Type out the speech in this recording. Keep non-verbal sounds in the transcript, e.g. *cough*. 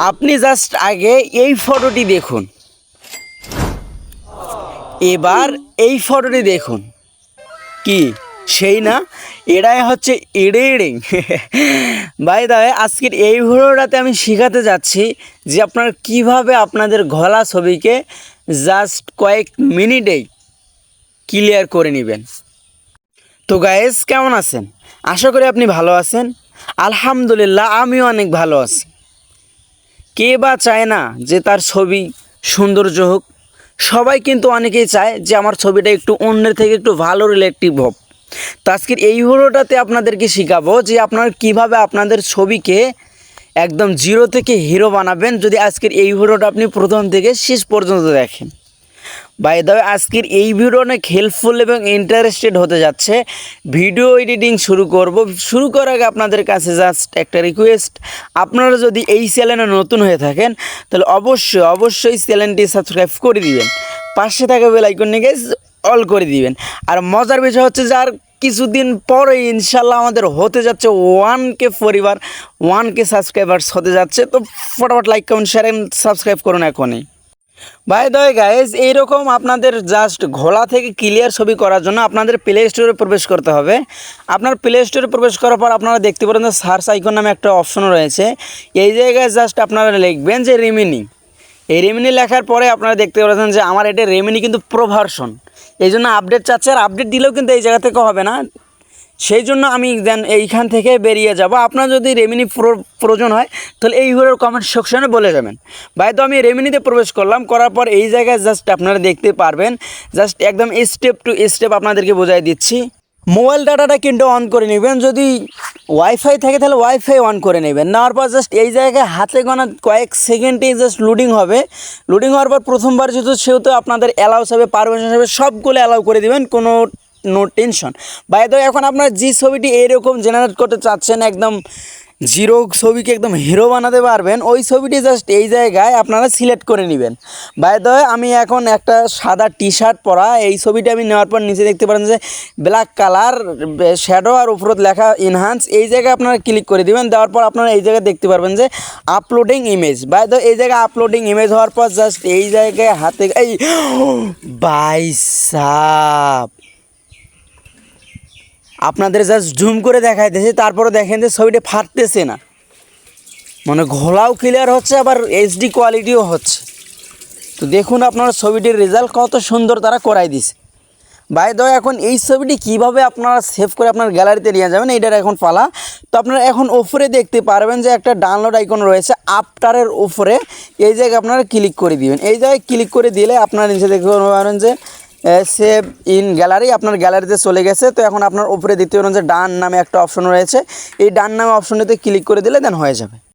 আপনি জাস্ট আগে এই ফটোটি দেখুন। এবার এই ফটোটি দেখুন। কি? সেই না? এটাই হচ্ছে এড়ে এডিটিং বাই দাবে আজকের এই ভিডিওটাতে আমি শেখাতে যাচ্ছি যে আপনারা কীভাবে আপনাদের গলা ছবিকে জাস্ট কয়েক মিনিটেই ক্লিয়ার করে নেবেন। তো গায়েস কেমন আছেন? আশা করি আপনি ভালো আছেন। আলহামদুলিল্লাহ, আমিও অনেক ভালো আছি। কে বা চায় না যে তার ছবি সৌন্দর্য হোক। সবাই কিন্তু অনেকেই চায় যে আমার ছবিটা একটু অন্যের থেকে একটু ভালো রিলেটিভ হোক। তো আজকের এই ভিডিওটাতে আপনাদেরকে শেখাবো যে আপনারা কীভাবে আপনাদের ছবিকে একদম জিরো থেকে হিরো বানাবেন। যদি আজকের এই ভিডিওটা আপনি প্রথম থেকে শেষ পর্যন্ত দেখেন। বাই দ্য আজকের এই ভিডিও অনেক হেল্পফুল এবং ইন্টারেস্টেড হতে যাচ্ছে। ভিডিও এডিটিং শুরু করব। শুরু করার আগে আপনাদের কাছে জাস্ট একটা রিকোয়েস্ট আপনারা যদি এই চ্যানেলে নতুন হয়ে থাকেন, তাহলে অবশ্যই অবশ্যই চ্যানেলটি সাবস্ক্রাইব করে দিবেন। পাশে থাকা বেল আইকন নিয়ে অল করে দিবেন। আর মজার বিষয় হচ্ছে যার কিছুদিন পরে ইনশাল্লাহ আমাদের হতে যাচ্ছে ওয়ান কে পরিবার ওয়ান কে সাবস্ক্রাইবার্স হতে যাচ্ছে। তো ফটাফট লাইক কমেন্ট শেয়ার সাবস্ক্রাইব করুন এখনই। বাই দ্য গাইজ এইরকম আপনাদের জাস্ট ঘোলা থেকে ক্লিয়ার ছবি করার জন্য আপনাদের প্লে স্টোরে প্রবেশ করতে হবে। আপনার প্লে স্টোরে প্রবেশ করার পর আপনারা দেখতে পারেন যে সার্চ আইকন নামে একটা অপশন রয়েছে। এই জায়গায় জাস্ট আপনারা লিখবেন যে রেমিনি এই রেমিনি লেখার পরে আপনারা দেখতে পাচ্ছেন যে আমার এটা রেমিনি কিন্তু প্রো ভার্সন এই জন্য আপডেট চাচ্ছে আর আপডেট দিলেও কিন্তু এই জায়গা থেকে হবে না। সেই জন্য আমি দেন এইখান থেকে বেরিয়ে যাব। আপনার যদি রেমিনি প্রো- প্রয়োজন হয়, তাহলে এই ভিডিওর কমেন্ট সেকশনে বলে যাবেন। ভাই, তো আমি রেমিনিতে প্রবেশ করলাম, করার পর এই জায়গায় জাস্ট আপনারা দেখতে পারবেন। জাস্ট একদম স্টেপ টু স্টেপ আপনাদেরকে বোঝাই দিচ্ছি। মোবাইল ডাটাটা কিন্তু অন করে নেবেন। যদি ওয়াইফাই থাকে, তাহলে ওয়াইফাই অন করে নেবেন। নেওয়ার পর জাস্ট এই জায়গায় হাতে গোনা কয়েক সেকেন্ডেই জাস্ট লোডিং হবে। লোডিং হওয়ার পর প্রথমবার যেহেতু, সেহেতু আপনাদের অ্যালাউস হবে পারমিশন হবে সবগুলো অ্যালাউ করে দিবেন। কোনো নো টেনশন বাই দ্য এখন আপনার যে ছবিটি এরকম জেনারেট করতে চাচ্ছেন, একদম জিরো ছবিকে একদম হিরো বানাতে পারবেন, ওই ছবিটি জাস্ট এই জায়গায় আপনারা সিলেক্ট করে নেবেন। বাই দ্য আমি এখন একটা সাদা টি শার্ট পরা, এই ছবিটা আমি নেওয়ার পর নিচে দেখতে পারেন যে ব্ল্যাক কালার শ্যাডো আর উপরত লেখা এনহান্স এই জায়গায় আপনারা ক্লিক করে দিবেন, দেওয়ার পর আপনারা এই জায়গায় দেখতে পারবেন যে আপলোডিং ইমেজ বাই দ্য এই জায়গায় আপলোডিং ইমেজ হওয়ার পর জাস্ট এই জায়গায় হাতে, এই *gasps* বাইসাপ আপনাদের জাস্ট জুম করে দেখাইতেছে, তারপরে দেখেন যে ছবিটা ফাটতেছে না। মানে ঘোলাও ক্লিয়ার হচ্ছে, আবার এইচডি কোয়ালিটিও হচ্ছে। তো দেখুন আপনার ছবিটির রেজাল্ট কত সুন্দর তারা করাই দিছে। বাই দয় এখন এই ছবিটি কীভাবে আপনারা সেভ করে আপনার গ্যালারিতে নিয়ে যাবেন, এইটার এখন পালা। তো আপনারা এখন ওপরে দেখতে পারবেন যে একটা ডাউনলোড আইকন রয়েছে, আফটারের ওপরে এই জায়গায় আপনারা ক্লিক করে দিবেন। এই জায়গায় ক্লিক করে দিলে আপনারা নিচে দেখতে পারেন যে সেভ ইন গ্যালারি আপনার গ্যালারিতে চলে গেছে। তো এখন আপনার উপরে দ্বিতীয় যে ডান নামে একটা অপশন রয়েছে। এই ডান নামে অপশনটিতে ক্লিক করে দিলে দেন হয়ে যাবে।